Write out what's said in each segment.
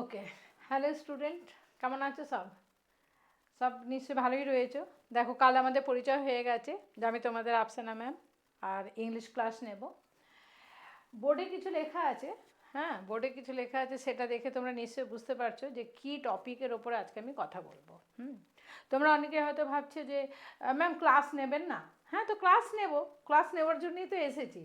Okay hello student কেমন আছো সব? সব নিশ্চয়ই ভালোই রয়েছো। দেখো, কাল আমাদের পরিচয় হয়ে গেছে, যে আমি তোমাদের আফসানা ম্যাম আর ইংলিশ ক্লাস নেব। বোর্ডে কিছু লেখা আছে হ্যাঁ বোর্ডে কিছু লেখা আছে, সেটা দেখে তোমরা নিশ্চয়ই বুঝতে পারছ যে কী টপিকের ওপরে আজকে আমি কথা বলব। হুম? তোমরা অনেকে হয়তো ভাবছ যে ম্যাম ক্লাস নেবেন না। হ্যাঁ তো ক্লাস নেব। ক্লাস নেওয়ার জন্যই তো এসেছি।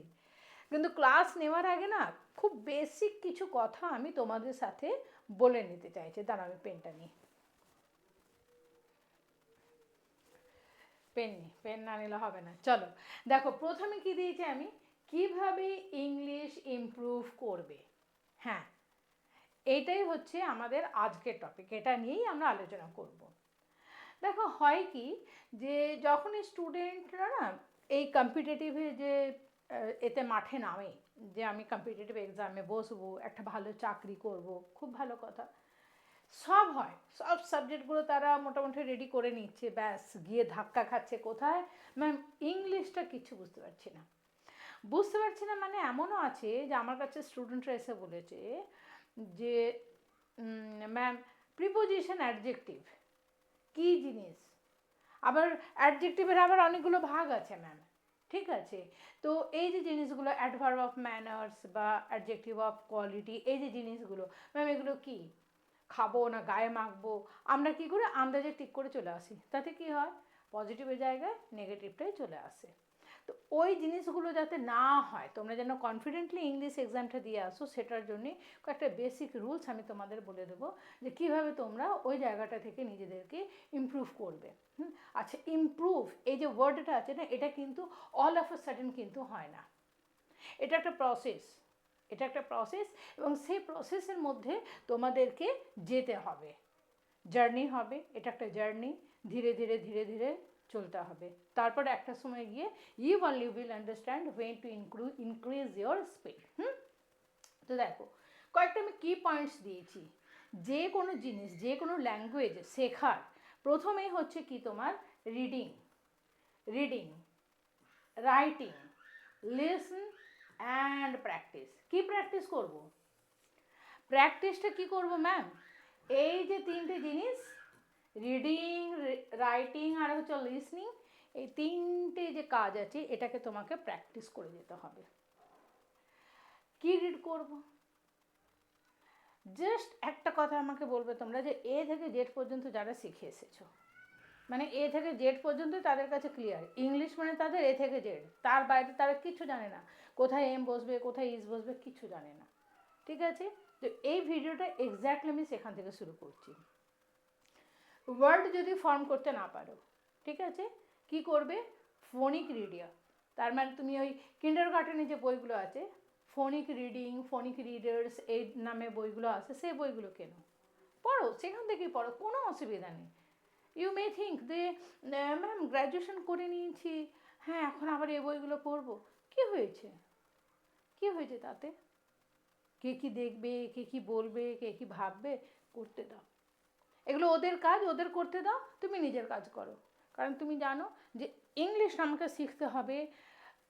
কিন্তু ক্লাস নেওয়ার আগে না, খুব বেসিক কিছু কথা আমি তোমাদের সাথে বলে নিতে চাইছে। দাঁড়া আমি পেনটা নিই। পেন নি পেন না নিলে হবে না। চলো, দেখো, প্রথমে কি দিয়েছি আমি? কীভাবে ইংলিশ ইমপ্রুভ করবে? হ্যাঁ এইটাই হচ্ছে আমাদের আজকের টপিক এটা নিয়েই আমরা আলোচনা করব। দেখো, হয় কি যে, যখনই স্টুডেন্টরা না, এই কম্পিটিটিভে যে এতে মাঠে নামে যে আমি কম্পিটিটিভ এক্সামে বসবো, একটা ভালো চাকরি করব, খুব ভালো কথা। সব হয়, সব সাবজেক্টগুলো তারা মোটামুটি রেডি করে নিচ্ছে, ব্যাস, গিয়ে ধাক্কা খাচ্ছে কোথায়? ম্যাম ইংলিশটা কিছু বুঝতে পারছি না। বুঝতে পারছি না মানে এমনও আছে যে আমার কাছে স্টুডেন্টরা এসে বলেছে যে ম্যাম প্রিপোজিশন অ্যাডজেক্টিভ কী জিনিস? আবার অ্যাডজেক্টিভের আবার অনেকগুলো ভাগ আছে ম্যাম ঠিক আছে? তো এই যে জিনিসগুলো অ্যাডভার্ব অফ ম্যানার্স বা অ্যাডজেক্টিভ অফ কোয়ালিটি এই যে জিনিসগুলো ম্যাম এগুলো কি? খাব না গায়ে মাখবো? আমরা কি করে আন্দাজে ঠিক করে চলে আসি? তাতে কি হয়? পজিটিভের জায়গায় নেগেটিভটাই চলে আসে। তো ওই জিনিসগুলো যাতে না হয়, তোমরা যেন কনফিডেন্টলি ইংলিশ এক্সামটা দিয়ে আসো, সেটার জন্যে কয়েকটা বেসিক রুলস আমি তোমাদের বলে দেবো যে কীভাবে তোমরা ওই জায়গাটা থেকে নিজেদেরকে ইমপ্রুভ করবে। হুম? আচ্ছা ইমপ্রুভ এই যে ওয়ার্ডটা আছে না, এটা কিন্তু অল অফ আ সাডেন কিন্তু হয় না। এটা একটা প্রসেস এটা একটা প্রসেস এবং সেই প্রসেসের মধ্যে তোমাদেরকে যেতে হবে। জার্নি হবে, এটা একটা জার্নি ধীরে ধীরে ধীরে ধীরে চলতে হবে। তারপর একটা সময় গিয়ে you only will understand when to ইনক্রু increase your speed hmm? তো দেখো, কয়েকটা আমি কি পয়েন্টস দিয়েছি। যে কোনো জিনিস, যে কোনো ল্যাঙ্গুয়েজ শেখার প্রথমেই হচ্ছে কি তোমার? Reading reading writing listen and practice কি প্র্যাকটিস করব? প্র্যাকটিসটা কি করব ম্যাম এই যে তিনটে জিনিস রিডিং রাইটিং আর হচ্ছে লিসনিং এই তিনটে যে কাজ আছে, এটাকে তোমাকে প্র্যাকটিস করে যেতে হবে। কি রিড করব? জাস্ট একটা কথা আমাকে বলবে তোমরা যে এ থেকে জেড পর্যন্ত যারা শিখে এসেছ মানে এ থেকে জেড পর্যন্ত তাদের কাছে ক্লিয়ার ইংলিশ মানে তাদের এ থেকে জেড তার বাইরে তারা কিছু জানে না। কোথায় এম বসবে, কোথায় ইজ বসবে, কিছু জানে না। ঠিক আছে? তো এই ভিডিওটা এক্স্যাক্টলি আমি সেখান থেকে শুরু করছি। ওয়ার্ড যদি ফর্ম করতে না পারো, ঠিক আছে? কি করবে? ফোনিক রিডিয়া তার মানে তুমি ওই কিন্ডার গার্ডেনে যে বইগুলো আছে ফোনিক রিডিং ফোনিক রিডার্স এই নামে বইগুলো আছে সেই বইগুলো কেন? পড়ো, সেখান থেকেই পড়ো, কোনো অসুবিধা নেই। ইউ মে থিঙ্ক যে ম্যাম গ্র্যাজুয়েশন করে নিয়েছি। হ্যাঁ এখন আবার এই বইগুলো পড়ব। কী হয়েছে? কী হয়েছে তাতে? কে কী দেখবে, কে কী বলবে, কে কী ভাববে? করতে দাও। এগুলো ওদের কাজ, ওদের করতে দাও, তুমি নিজের কাজ করো। কারণ তুমি জানো যে ইংলিশ আমাকে শিখতে হবে,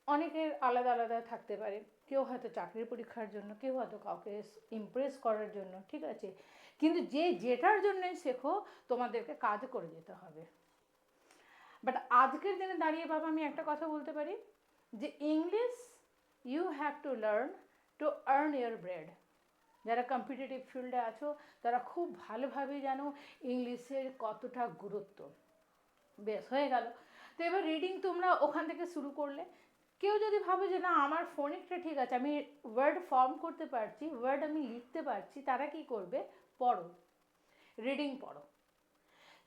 অনেকের আলাদা আলাদা থাকতে পারে। কেউ হয়তো চাকরির পরীক্ষার জন্য, কেউ হয়তো কাউকে ইমপ্রেস করার জন্য, ঠিক আছে? কিন্তু যে যেটার জন্যই শেখো, তোমাদেরকে কাজ করে যেতে হবে। বাট আজকের দিনে দাঁড়িয়ে বাবা, আমি একটা কথা বলতে পারি যে English you have to learn to earn your bread যারা কম্পিটিটিভ ফিল্ডে আছো, তারা খুব ভালোভাবে জানো ইংলিশের কতটা গুরুত্ব। বেশ, হয়ে গেল। তো এবার রিডিং তোমরা ওখান থেকে শুরু করলে। কেউ যদি ভাবে যে, না, আমার ফোনিকটা ঠিক আছে, আমি ওয়ার্ড ফর্ম করতে পারছি ওয়ার্ড আমি লিখতে পারছি, তারা কি করবে? পড়ো। রিডিং পড়ো।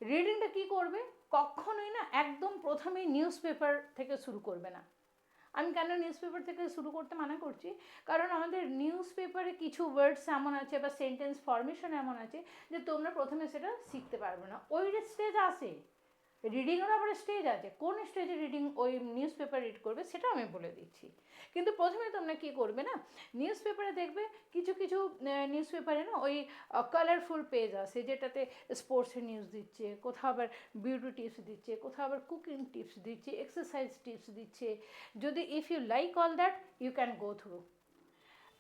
রিডিংটা কি করবে? কখনোই না, একদম প্রথমেই নিউজ পেপার থেকে শুরু করবে না। আমি কেন নিউজ পেপার থেকে শুরু করতে মানা করছি? কারণ আমাদের নিউজ পেপারে কিছু ওয়ার্ডস এমন আছে বা সেন্টেন্স ফরমেশন এমন আছে যে তোমরা প্রথমে সেটা শিখতে পারবে না। ওই স্টেজ আসে। রিডিংয়ের আবার স্টেজ আছে। কোন স্টেজে রিডিং ওই নিউজ পেপার রিড করবে সেটা আমি বলে দিচ্ছি। কিন্তু প্রথমে তোমরা কী করবে না? নিউজ পেপারে দেখবে কিছু কিছু নিউজ পেপারে না ওই কালারফুল পেজ আছে যেটাতে স্পোর্টসের নিউজ দিচ্ছে, কোথাও আবার বিউটি টিপস দিচ্ছে, কোথাও আবার কুকিং টিপস দিচ্ছে এক্সারসাইজ টিপস দিচ্ছে। যদি if you like all that you can go through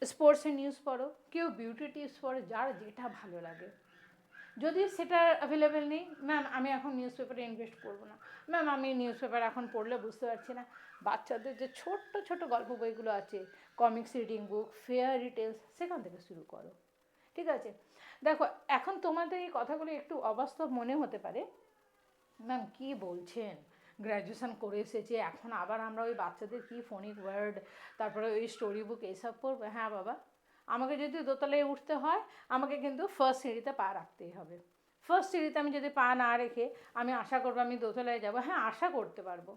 স্পোর্টসের নিউজ পড়ো, কেউ বিউটি টিপস পড়ো, যার যেটা ভালো লাগে। যদি সেটা অ্যাভেলেবেল নেই। ম্যাম আমি এখন নিউজ পেপারে ইনভেস্ট করব না। ম্যাম আমি নিউজ পেপার এখন পড়লে বুঝতে পারছি না। বাচ্চাদের যে ছোট্ট ছোট গল্প বইগুলো আছে comics reading book fairy tales সেখান থেকে শুরু করো। ঠিক আছে? দেখো, এখন তোমাদের এই কথাগুলো একটু অবাস্তব মনে হতে পারে। ম্যাম কি বলছেন? গ্র্যাজুয়েশন করে এসেছে, এখন আবার আমরা ওই বাচ্চাদের কি ফোনিক ওয়ার্ড তারপরে ওই স্টোরি বুক এইসব পড়ব? হ্যাঁ বাবা। আমাকে যদি দোতলায় উঠতে হয়, আমাকে কিন্তু ফার্স্ট সিঁড়িতে পা রাখতেই হবে। ফার্স্ট সিঁড়িতে আমি যদি পা না রেখে আমি আশা করব আমি দোতলায় যাব হ্যাঁ আশা করতে পারব,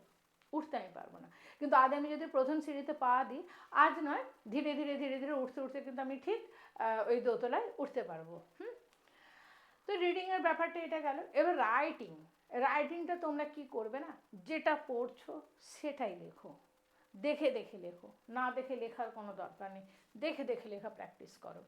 উঠতে আমি পারব না। কিন্তু আজ আমি যদি প্রথম সিঁড়িতে পা দিই, আজ নয়, ধীরে ধীরে ধীরে ধীরে উঠতে উঠতে কিন্তু আমি ঠিক ওই দোতলায় উঠতে পারব, হুম? তো রিডিংয়ের ব্যাপারটা এটা গেল। এবার রাইটিং রাইটিংটা তোমরা কি করবে না? যেটা পড়ছো সেটাই লেখো। দেখে দেখে লেখো। না দেখে লেখার কোনো দরকার নেই। দেখে দেখে লেখা প্র্যাকটিস করো।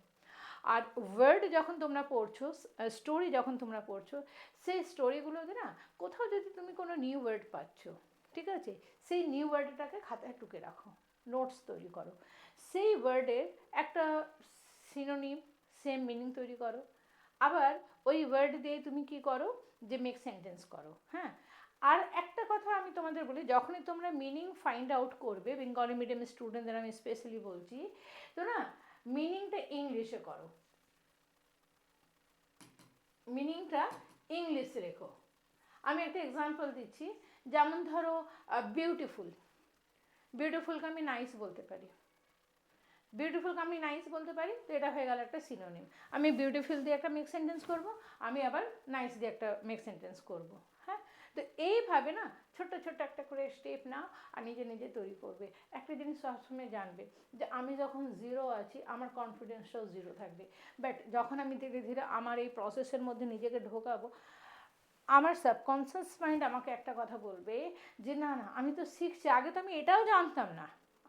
আর ওয়ার্ড যখন তোমরা পড়ছো স্টোরি যখন তোমরা পড়ছো, সেই স্টোরিগুলোতে না কোথাও যদি তুমি কোনো নিউ ওয়ার্ড পাচ্ছ, ঠিক আছে? সেই নিউ ওয়ার্ডটাকে খাতায় টুকে রাখো নোটস তৈরি করো। সেই ওয়ার্ডের একটা সিনোনিম সেম মিনিং তৈরি করো। আবার ওই ওয়ার্ড দিয়ে তুমি কি করো? যে মেক সেন্টেন্স করো হ্যাঁ? আর একটা কথা আমি তোমাদের বলি, যখনই তোমরা মিনিং ফাইন্ড আউট করবে বেঙ্গলি মিডিয়াম স্টুডেন্টদের আমি স্পেশালি বলছি, তো না মিনিংটা ইংলিশে করো। মিনিংটা ইংলিশে রেখো। আমি একটা এক্সাম্পল দিচ্ছি, যেমন ধরো বিউটিফুল বিউটিফুলকে আমি নাইস বলতে পারি। বিউটিফুলকে আমি নাইস বলতে পারি, তো এটা হয়ে গেল একটা সিনোনিম আমি বিউটিফুল দিয়ে একটা মেক সেন্টেন্স করব, আমি আবার নাইস দিয়ে একটা মেক সেন্টেন্স করব। তো এইভাবে না ছোট্ট ছোট্ট একটা করে স্টেপ নাও আর নিজে নিজে তৈরি করবে। একটা জিনিস সবসময় জানবে যে আমি যখন জিরো আছি, আমার কনফিডেন্সটাও জিরো থাকবে। বাট যখন আমি ধীরে ধীরে আমার এই প্রসেসের মধ্যে নিজেকে ঢোকাবো, আমার সাবকনসিয়াস মাইন্ড আমাকে একটা কথা বলবে যে, না না, আমি তো শিখছি। আগে তো আমি এটাও জানতাম না।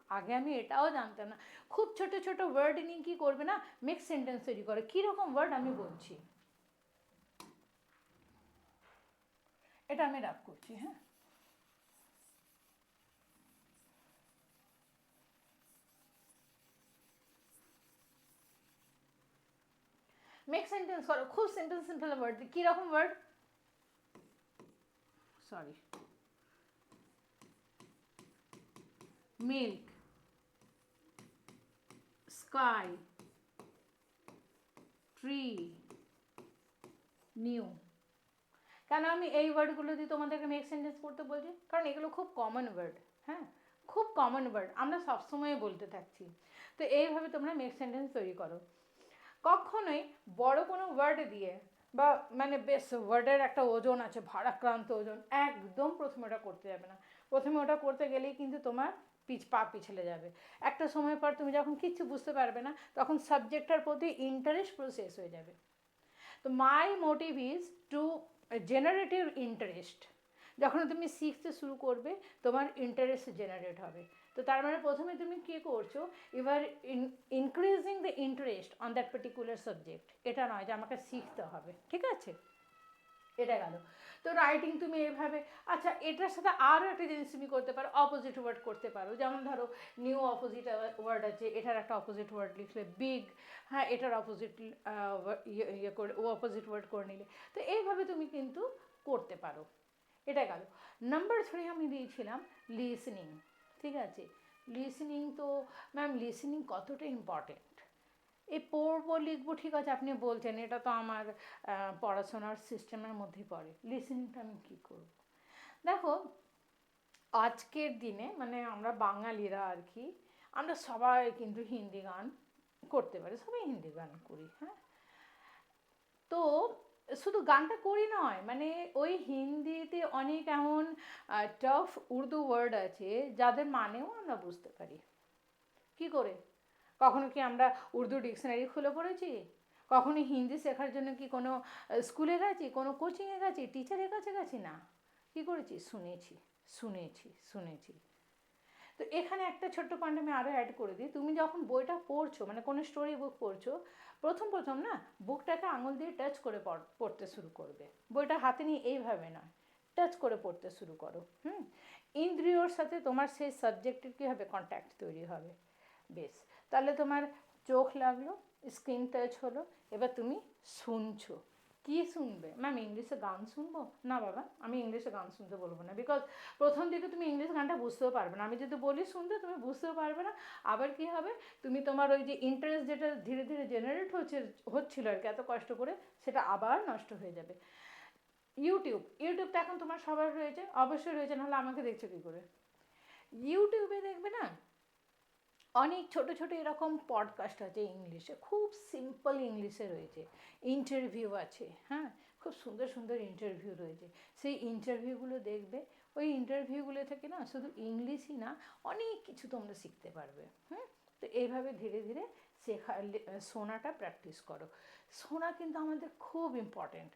আগে আমি এটাও জানতাম না। খুব ছোট ছোট ওয়ার্ড নিয়ে কী করবে না? মিক্স সেন্টেন্স তৈরি করে। কীরকম ওয়ার্ড আমি বলছি? এটা আমি রাগ করছি হ্যাঁ মেক সেন্টেন্স করো খুব সিম্পল সিম্পল ওয়ার্ড কীরকম word sorry milk sky tree new কেন আমি এই ওয়ার্ডগুলো দিয়ে তোমাদেরকে মেক সেন্টেন্স করতে বলছি? কারণ এগুলো খুব কমন ওয়ার্ড হ্যাঁ? খুব কমন ওয়ার্ড আমরা সবসময় বলতে থাকছি। তো এইভাবে তোমরা মেক সেন্টেন্স তৈরি করো। কখনোই বড় কোনো ওয়ার্ড দিয়ে বা মানে বেশ ওয়ার্ডের একটা ওজন আছে, ভারাক্রান্ত ওজন, একদম প্রথমে ওটা করতে যাবে না। প্রথমে ওটা করতে গেলেই কিন্তু তোমার পিছ, পা পিছলে যাবে। একটা সময় পর তুমি যখন কিচ্ছু বুঝতে পারবে না, তখন সাবজেক্টটার প্রতি ইন্টারেস্ট পুরো শেষ হয়ে যাবে। তো my motive is to generative interest যখন তুমি শিখতে শুরু করবে, তোমার ইন্টারেস্ট জেনারেট হবে। তো তার মানে প্রথমে তুমি কি করছ you are increasing the interest on that particular subject এটা নয় যে আমাকে শিখতে হবে। ঠিক আছে? এটা গেল। তো রাইটিং তুমি এভাবে আচ্ছা এটার সাথে আরও একটা জিনিস তুমি করতে পারো অপোজিট ওয়ার্ড করতে পারো। যেমন ধরো নিউ অপোজিট ওয়ার্ড আছে, এটার একটা অপোজিট ওয়ার্ড লিখলে বিগ হ্যাঁ এটার অপোজিট ইয়ে করে ও অপোজিট ওয়ার্ড করে নিলে। তো এইভাবে তুমি কিন্তু করতে পারো। এটা গেল। নাম্বার থ্রি আমি দিয়েছিলাম লিসনিং ঠিক আছে? লিসনিং তো ম্যাম লিসনিং কতটা ইম্পর্টেন্ট এই পড়ব, লিখব, ঠিক আছে, আপনি বলছেন, এটা তো আমার পড়াশোনার সিস্টেমের মধ্যেই পড়ে। লিসনিংটা আমি কী করব? দেখো, আজকের দিনে মানে আমরা বাঙালিরা আর কি, আমরা সবাই কিন্তু হিন্দি গান করতে পারি, সবাই হিন্দি গান করি হ্যাঁ? তো শুধু গানটা করি নয় মানে ওই হিন্দিতে অনেক এমন টাফ উর্দু ওয়ার্ড আছে, যাদের মানেও আমরা বুঝতে পারি। কি করে? কখনো কি আমরা উর্দু ডিকশনারি খুলে পড়েছি? কখনো হিন্দি শেখার জন্য কি কোনো স্কুলে গেছি? কোনো কোচিংয়ে গেছি? টিচারের কাছে গেছি? না। কি করেছি? শুনেছি শুনেছি শুনেছি। তো এখানে একটা ছোট্ট পয়েন্ট আমি আরও অ্যাড করে দিই। তুমি যখন বইটা পড়ছো মানে কোনো স্টোরি বুক পড়ছো, প্রথম প্রথম না বুকটাকে আঙুল দিয়ে টাচ করে পড়- পড়তে শুরু করবে। বইটা হাতে নিয়ে এইভাবে নয়। টাচ করে পড়তে শুরু করো, হুম? ইন্দ্রিয়র সাথে তোমার সেই সাবজেক্টের কী হবে কন্ট্যাক্ট তৈরি হবে? বেশ। তাহলে তোমার চোখ লাগল স্ক্রিন টাচ হলো, এবার তুমি শুনছো। কি শুনবে? ম্যাম ইংলিশে গান শুনব? না বাবা, আমি ইংলিশে গান শুনতে বলব না। বিকজ প্রথম দিকে তুমি ইংলিশ গানটা বুঝতেও পারবে না। আমি যদি বলি শুনতে, তুমি বুঝতেও পারবে না। আবার কি হবে? তুমি তোমার ওই যে ইন্টারেস্ট যেটা ধীরে ধীরে জেনারেট হচ্ছে, হচ্ছিল আর কি, এত কষ্ট করে, সেটা আবার নষ্ট হয়ে যাবে। ইউটিউব ইউটিউব তো এখন তোমার সবার রয়েছে। অবশ্যই রয়েছে, নাহলে আমাকে দেখছ কী করে? ইউটিউবে দেখবে না? অনেক ছোট ছোট এরকম পডকাস্ট আছে ইংলিশে, খুব সিম্পল ইংলিশে রয়েছে। ইন্টারভিউ আছে হ্যাঁ? খুব সুন্দর সুন্দর ইন্টারভিউ রয়েছে। সেই ইন্টারভিউগুলো দেখবে, ওই ইন্টারভিউগুলো থেকে না শুধু ইংলিশই না, অনেক কিছু তোমরা শিখতে পারবে, হুম? তো এইভাবে ধীরে ধীরে শেখা শোনাটা প্র্যাকটিস করো। শোনা কিন্তু আমাদের খুব ইম্পর্টেন্ট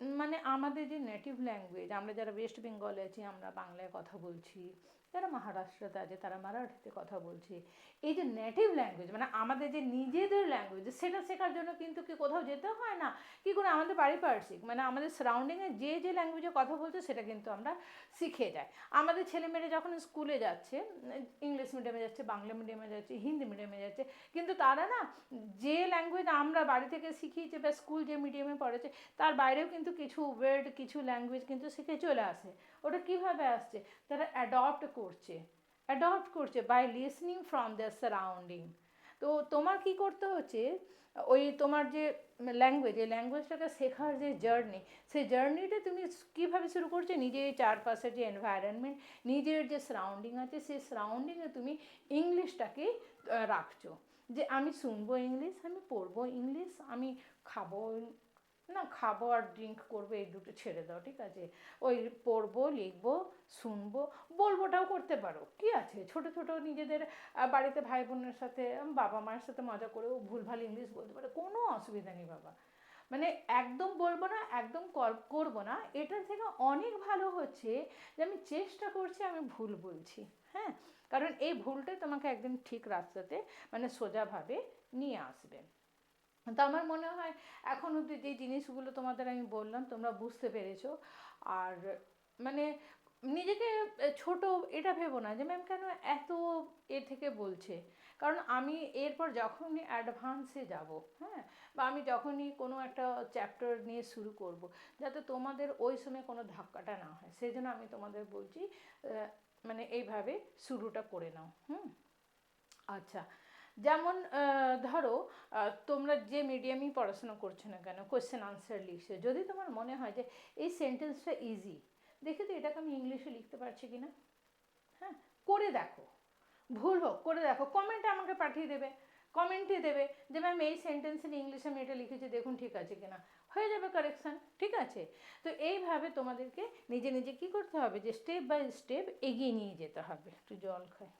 মানে আমাদের যে নেটিভ ল্যাঙ্গুয়েজ আমরা যারা ওয়েস্ট বেঙ্গলে আছি, আমরা বাংলায় কথা বলছি যারা মহারাষ্ট্রতে আছে তারা মারাঠিতে কথা বলছে। এই যে নেটিভ ল্যাঙ্গুয়েজ মানে আমাদের যে নিজেদের ল্যাঙ্গুয়েজ সেটা শেখার জন্য কিন্তু কি কোথাও যেতে হয় না? কি করে আমাদের পারিপার্শ্বিক মানে আমাদের সারাউন্ডিংয়ে যে যে ল্যাঙ্গুয়েজে কথা বলছে, সেটা কিন্তু আমরা শিখে যাই। আমাদের ছেলেমেয়েরা যখন স্কুলে যাচ্ছে ইংলিশ মিডিয়ামে যাচ্ছে, বাংলা মিডিয়ামে যাচ্ছে, হিন্দি মিডিয়ামে যাচ্ছে, কিন্তু তারা না যে ল্যাঙ্গুয়েজ আমরা বাড়ি থেকে শিখিয়েছে বা স্কুল যে মিডিয়ামে পড়েছে, তার বাইরেও কিন্তু কিছু ওয়ার্ড কিছু ল্যাঙ্গুয়েজ কিন্তু শিখে চলে আসে। ওটা কীভাবে আসছে? তারা অ্যাডপ্ট করছে অ্যাডপ্ট করছে by listening from the surrounding তো তোমার কি করতে হচ্ছে? ওই তোমার যে ল্যাঙ্গুয়েজ এই ল্যাঙ্গুয়েজটাকে শেখার যে জার্নি সেই জার্নিটা তুমি কীভাবে শুরু করছ? নিজের চারপাশের যে এনভায়রনমেন্ট নিজের যে সারাউন্ডিং আছে, সেই সারাউন্ডিংয়ে তুমি ইংলিশটাকে রাখছো। যে আমি শুনব ইংলিশ আমি পড়ব ইংলিশ আমি খাব না, খাব আর ড্রিঙ্ক করব, এই দুটো ছেড়ে দাও, ঠিক আছে? ওই পড়ব, লিখব, শুনব, বলবোটাও করতে পারো। কি আছে? ছোট ছোট নিজেদের বাড়িতে ভাই বোনের সাথে বাবা মায়ের সাথে মজা করেও ভুলভাল ইংলিশ বলতে পারো। কোনো অসুবিধা নেই, বাবা। মানে একদম বলব না, একদম করব না। এটার থেকে অনেক ভালো হচ্ছে যে, আমি চেষ্টা করছি, আমি ভুল বলছি হ্যাঁ? কারণ এই ভুলটাই তোমাকে একদিন ঠিক রাস্তাতে মানে সোজাভাবে নিয়ে আসবে। তো আমার মনে হয় এখন অব্দি যে জিনিসগুলো তোমাদের আমি বললাম, তোমরা বুঝতে পেরেছ। আর মানে নিজেকে ছোট এটা ভেবো না যে ম্যাম কেন এত এ থেকে বলছে? কারণ আমি এরপর যখনই অ্যাডভান্সে যাব হ্যাঁ বা আমি যখনই কোনো একটা চ্যাপ্টার নিয়ে শুরু করব, যাতে তোমাদের ওই সময় কোনো ধাক্কাটা না হয়। সেই জন্য আমি তোমাদের বলছি মানে এইভাবে শুরুটা করে নাও, হুম। আচ্ছা যেমন ধরো তোমরা যে মিডিয়ামই পড়াশোনা করছ না কেন কোয়েশ্চেন আনসার লিখছো, যদি তোমার মনে হয় যে এই সেন্টেন্সটা ইজি দেখে তো এটাকে আমি ইংলিশে লিখতে পারছি কি না? হ্যাঁ করে দেখো, ভুল হোক, করে দেখো কমেন্ট আমাকে পাঠিয়ে দেবে কমেন্টে দেবে যে ম্যাম এই সেন্টেন্সের ইংলিশে আমি এটা লিখেছি, দেখুন ঠিক আছে কিনা হয়ে যাবে কারেকশান ঠিক আছে? তো এইভাবে তোমাদেরকে নিজে নিজে কি করতে হবে, যে স্টেপ বাই স্টেপ এগিয়ে নিয়ে যেতে হবে, একটু জল খায়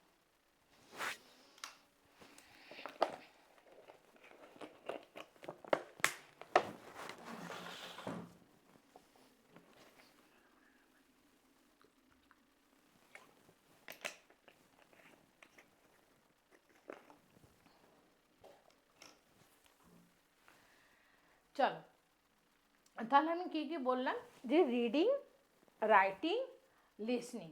চলো। তাহলে আমি কী কী বললাম? যে রিডিং রাইটিং লিসনিং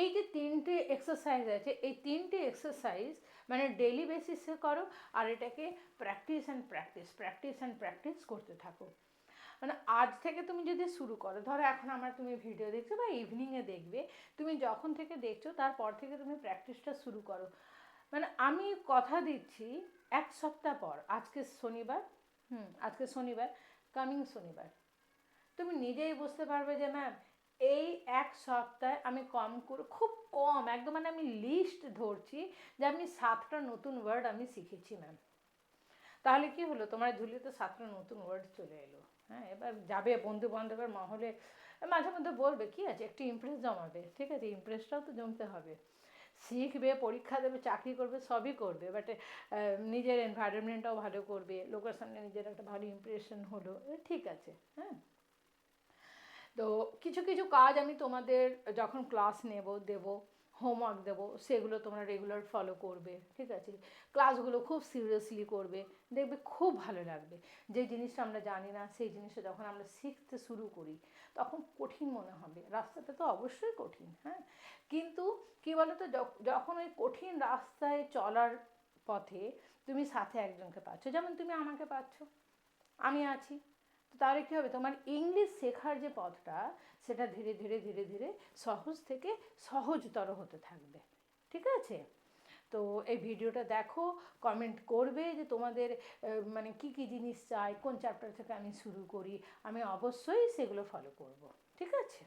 এই যে তিনটে এক্সারসাইজ আছে, এই তিনটে এক্সারসাইজ মানে ডেলি বেসিসে করো আর এটাকে practice and practice practice and practice করতে থাকো। মানে আজ থেকে তুমি যদি শুরু করো, ধরো এখন আমার তুমি ভিডিও দেখছ বা ইভিনিংয়ে দেখবে, তুমি যখন থেকে দেখছ তারপর থেকে তুমি প্র্যাকটিসটা শুরু করো। মানে আমি কথা দিচ্ছি এক সপ্তাহ পর, আজকে শনিবার হুম, আজকে শনিবার কামিং শনিবার। তুমি নিজেই বুঝতে পারবে যে ম্যাম এই এক সপ্তাহে আমি কম করে, খুব কম, একদম মানে আমি লিস্ট ধরছি যে, আমি সাতটা নতুন ওয়ার্ড আমি শিখেছি ম্যাম তাহলে কি হলো? তোমার ঝুলিতে সাতটা নতুন ওয়ার্ড চলে এলো। হ্যাঁ এবার যাবে বন্ধু বান্ধবের মহলে, মাঝে মধ্যে বলবে, কি আছে? একটু ইমপ্রেস জমাবে। ঠিক আছে ইমপ্রেসটাও তো জমতে হবে। শিখবে, পরীক্ষা দেবে, চাকরি করবে, সবই করবে। বাট নিজের এনভায়রনমেন্টটাও ভালো করবে, লোকের সামনে নিজের একটা ভালো ইমপ্রেশন হলো ঠিক আছে হ্যাঁ। তো কিছু কিছু কাজ আমি তোমাদের যখন ক্লাস নেব, দেব হোমওয়ার্ক দেবো, সেগুলো তোমরা রেগুলার ফলো করবে, ঠিক আছে? ক্লাসগুলো খুব সিরিয়াসলি করবে, দেখবে খুব ভালো লাগবে। যে জিনিসটা আমরা জানি না, সেই জিনিসটা যখন আমরা শিখতে শুরু করি, তখন কঠিন মনে হবে। রাস্তাটা তো অবশ্যই কঠিন হ্যাঁ? কিন্তু কী বলতো যখন ওই কঠিন রাস্তায় চলার পথে তুমি সাথে একজনকে পাচ্ছ, যেমন তুমি আমাকে পাচ্ছ, আমি আছি। তাহলে কী হবে? তোমার ইংলিশ শেখার যে পথটা, সেটা ধীরে ধীরে ধীরে ধীরে সহজ থেকে সহজতর হতে থাকবে। ঠিক আছে? তো এই ভিডিওটা দেখো কমেন্ট করবে যে তোমাদের মানে কি কি জিনিস চাই, কোন চ্যাপ্টার থেকে আমি শুরু করি, আমি অবশ্যই সেগুলো ফলো করব। ঠিক আছে?